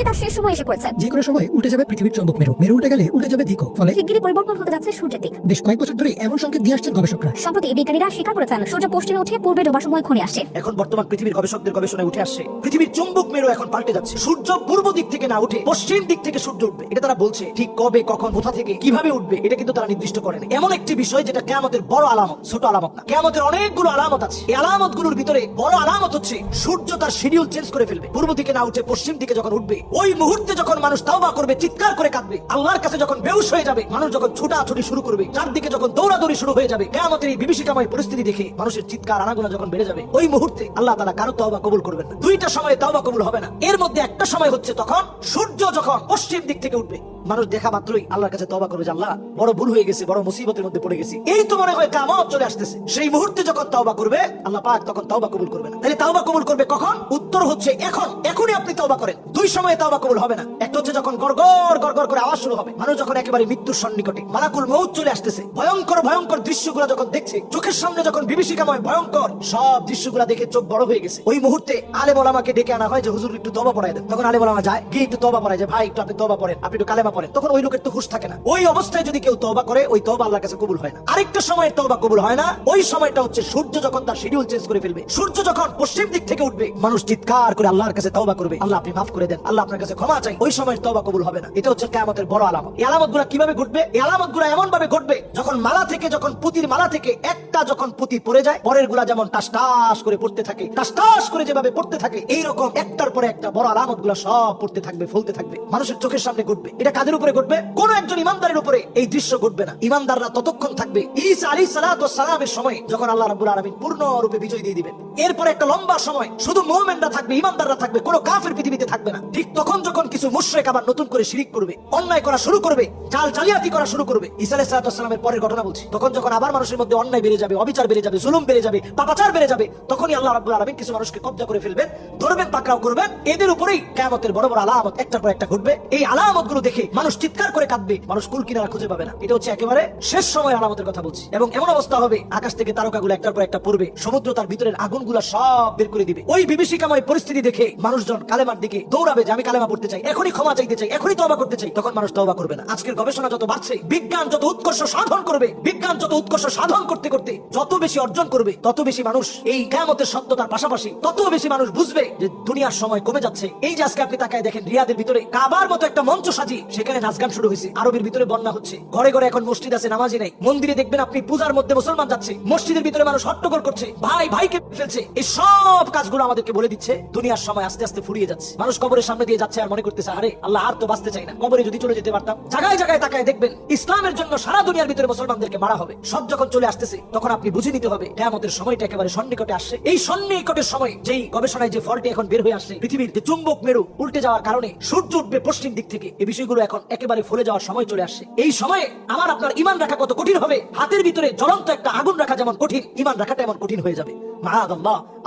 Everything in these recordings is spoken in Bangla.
পৃথিবী তার শেষ সময় এসে পড়েছে। যে কোনো সময় উঠে যাবে পৃথিবীর চৌম্বক মেরু। মেরু উল্টে গেলে উল্টে যাবে দিকও ফলে শিগগিরই পরিবর্তন হতে যাচ্ছে সূর্যের দিক। বেশ কয়েক বছর ধরে এমন সংকেত দিয়ে আসছেন গবেষকরা। সম্প্রতি বিজ্ঞানীরা স্বীকার করেছেন সূর্য পশ্চিমে উঠে পূর্বে ডোবার সময় ঘনিয়ে আসছে। এখন বর্তমান পৃথিবীর গবেষকদের গবেষণায় উঠে আসছে পৃথিবীর চুম্বক মেরু এখন পাল্টে যাচ্ছে। সূর্য পূর্ব দিক থেকে না উঠে পশ্চিম দিক থেকে সূর্য উঠবে। এটা তারা বলছে ঠিক কবে কখন কোথা থেকে কীভাবে উঠবে এটা কিন্তু তারা নির্দিষ্ট করেন। এমন একটি বিষয় যেটা কেয়ামতের বড় আলামত ছোট আলামত না। কেয়ামতের অনেকগুলো আলামত আছে। এই আলামতগুলোর ভিতরে বড় আলামত হচ্ছে সূর্য তার শিডিউল চেঞ্জ করে ফেলবে। পূর্ব দিকে না উঠে পশ্চিম দিকে যখন উঠবে ওই মুহূর্তে যখন মানুষ তাওবা করবে, চিৎকার করে কাঁদবে, আল্লাহর কাছে যখন বেউস হয়ে যাবে, মানুষ যখন ছুটাছুটি শুরু করবে, চারদিকে যখন দৌড়াদৌড়ি শুরু হয়ে যাবে, কেয়ামতের এই বিভীষিকাময় পরিস্থিতি দেখে মানুষের চিৎকার, আনাগোনা যখন বেড়ে যাবে, ওই মুহূর্তে আল্লাহ তালা কারও তাওবা কবুল করবেন না। দুইটা সময় তাওবা কবুল হবে না। এর মধ্যে একটা সময় হচ্ছে তখন সূর্য যখন পশ্চিম দিক থেকে উঠবে মানুষ দেখা মাত্রই আল্লাহর কাছে তওবা করবে আল্লাহ, বড় ভুল হয়ে গেছে, বড় মুসিবতের মধ্যে পড়ে গেছি। এই তো মনে হয় কামত চলে আসতেছে। সেই মুহূর্তে যখন তওবা করবে, আল্লাহ পাক তখন তওবা কবুল করবে না। তাহলে তওবা কবুল করবে কখন? উত্তর হচ্ছে এখন। এখনই আপনি তওবা করেন। দুই সময়ে তওবা কবুল হবে না। একটা হচ্ছে যখন গড়গড় গড়গড় করে আওয়াজ শুরু হবে। মানুষ যখন একেবারে মৃত্যুর সন্নিকটে, মালাকুল মৌত চলে আসতেছে। ভয়ঙ্কর ভয়ঙ্কর দৃশ্যগুলো যখন দেখছে, চোখের সামনে যখন বিভীষিকাময়, ভয়ঙ্কর সব দৃশ্যগুলো দেখে চোখ বড় হয়ে গেছে। ওই মুহূর্তে আলেম ওলামাকে ডেকে আনা হয় যে, হুজুর, একটু তবা পড়ায় দেন। তখন আলেম ওলামা যায়, গিয়ে একটু তবা পড়ায় যে, ভাই, একটু আপনি তবা পড়েন, আপনি একটু কালেমা পড়েন তখন ওই লোকের তো হুশ থাকে না। ওই অবস্থায় যদি কেউ তবা করে, ওই তবা আল্লাহর কাছে কবুল হয় না। আরেকটা সময় তবা কবুল হয় না, ওই সময়টা হচ্ছে সূর্য যখন তার শিডিউল চেঞ্জ করে ফেলবে, সূর্য যখন পশ্চিম দিক থেকে উঠবে, মানুষ চিৎকার করে আল্লাহর কাছে তবা করবে, আল্লাহ আপনি মাফ করে দেন, আল্লাহ আপনার কাছে ক্ষমা চাই, ওই সময় তবা কবুল হবে না। এটা হচ্ছে কেয়ামতের বড় আলামত। এই আলামত কীভাবে ঘটবে? এই আলামত এমন ভাবে ঘটবে, যখন মালা থেকে, যখন পুতির মালা থেকে একটা যখন পুঁতি পড়ে যায় পরেরগুলা যেমন টাস টাস করে পড়তে থাকে, টাস টাস করে যেভাবে পড়তে থাকে, এইরকম একটার পরে একটা বড় আলামতগুলা সব পড়তে থাকবে, ফুলতে থাকবে, মানুষের চোখের সামনে ঘটবে। এটা কাদের উপরে ঘটবে, কোন একজন ইমানদারের উপরে এই দৃশ্য ঘটবে না। ইমানদাররা ততক্ষণ থাকবে ঈসা আলী সালাত সালামের সময়, যখন আল্লাহ রাব্বুল আলামিন পূর্ণ রূপে বিজয় দিয়ে দিবেন। এরপর একটা লম্বা সময়, শুধু মুমিনরা থাকবে, ইমানদাররা থাকবে, কোনো কাফের পৃথিবীতে থাকবে না। ঠিক তখন যখন কিছু মুশরিক আবার নতুন করে শিরিক করবে, অন্যায় করা শুরু করবে, চাল জালিয়াতি করা শুরু করবে, ঈসা আলাইহিস সালামের পরের ঘটনা বলছি। তখন যখন আবার মানুষের মধ্যে অন্যায় বেড়ে যাবে, অবিচার বেড়ে যাবে, জুলুম বেড়ে যাবে, পাপাচার বেড়ে যাবে, তখনই আল্লাহ রাব্বুল আলামিন কিছু মানুষকে কব্জা করে ফেলবেন, ধরবেন, পাকড়াও করবেন। এদের উপরেই কিয়ামতের বড় বড় আলামত একটার পর একটা ঘটবে। এই আলামতগুলো দেখে মানুষ চিৎকার করে কাঁদবে, মানুষ কুল কিনারা খুঁজে পাবে না। এটা হচ্ছে একেবারে শেষ সময় আলামতের কথা বলছি। এবং এমন অবস্থা হবে, আকাশ থেকে তারকাগুলো একটার পর একটা পড়বে, সমুদ্র তার ভিতরের আগুনগুলো সব বের করে দিবে। ওই বিভীষিকাময় পরিস্থিতি দেখে মানুষজন কালেমার দিকে দৌড়াবে যে, আমি কালেমা পড়তে চাই, এখনই ক্ষমা চাইতে চাই, এখনই তবা করতে চাই। তখন মানুষ তবা করবে না। আজকের গবেষণা যত বাড়ছে, বিজ্ঞান যত উৎকর্ষ সাধন করবে, বিজ্ঞান যত উৎকর্ষ সাধন করতে করতে যত বেশি অর্জন করবে, তত বেশি মানুষ এই কেয়ামতের সত্যতার পাশাপাশি তত বেশি মানুষ বুঝবে যে, দুনিয়ার সময় কমে যাচ্ছে। এই যে আজকে আপনি তাকায় দেখেন রিয়াদের ভিতরে কাবার মতো একটা মঞ্চ সাজিয়ে সেখানে নাচ গান শুরু হয়েছে। আরবের ভিতরে বন্যা হচ্ছে। ঘরে ঘরে এখন মসজিদ আছে নামাজি নেই। মন্দিরে দেখবেন আপনি পূজার মধ্যে মুসলমান যাচ্ছে। মসজিদের ভিতরে মানুষ হট্টগোল করছে। ভাই, ভাইকে ফেলছে। এই সব কাজগুলো আমাদেরকে বলে দিচ্ছে। দুনিয়ার সময় আস্তে আস্তে ফুরিয়ে যাচ্ছে। মানুষ কবরের সামনে দিয়ে যাচ্ছে আর মনে করতেছে, আরে, আল্লাহ, আর তো বাঁচতে চাই না। কবরে যদি চলে যেতে পারতাম, জায়গায় জায়গায় তাকায় দেখবেন, ইসলামের জন্য সারা দুনিয়ার ভিতরে মুসলমানদেরকে মারা হবে। সব যখন চলে আসতেছে, তখন আপনি বুঝে নিতে হবে, কেয়ামতের সময়টা একেবারে সন্নিকটে আসছে। এই সন্নিকটের সময় যেই গবেষণায় যে ফলটি এখন বের হয়ে আসছে, পৃথিবীর যে চুম্বক মেরু উল্টে যাওয়ার কারণে সূর্য উঠবে পশ্চিম দিক থেকে। এই বিষয়গুলো এখন একেবারে ফুলে যাওয়ার সময় চলে আসছে। এই সময়ে আমার আপনার ইমান রাখা কত কঠিন হবে? হাতের ভিতরে জ্বলন্ত একটা আগুন রাখা যেমন কঠিন, ইমান রাখাটা এমন কঠিন হয়ে যাবে।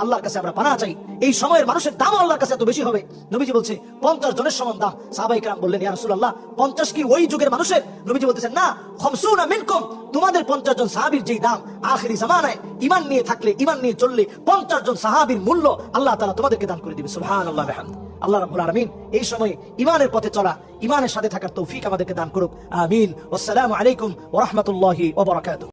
আল্লাহর কাছে আমরা পানা চাই। এই সময়ের মানুষের দাম আল্লাহর কাছে এত বেশি হবে। নবীজি বলছে, পঞ্চাশ জনের সমান দাম। বললেন পঞ্চাশ কি ওই যুগের মানুষের? নবীজি বলতেছেন, না, খমসুনা মিনকুম। তোমাদের পঞ্চাশ জন সাহাবীর যেই দাম, আখিরি জামানায় ইমান নিয়ে থাকলে ইমান নিয়ে চললে পঞ্চাশ জন সাহাবীর মূল্য আল্লাহ তাআলা তোমাদেরকে দান করে দিবে। সুবহানাল্লাহ, বিহামদি। আল্লাহ রাবুল আলমিন এই সময় ইমানের পথে চলা ইমানের সাথে থাকার তৌফিক আমাদেরকে দান করুক। আমিন। আসসালামু আলাইকুম ওয়া রাহমাতুল্লাহি ওয়া বারাকাতুহু।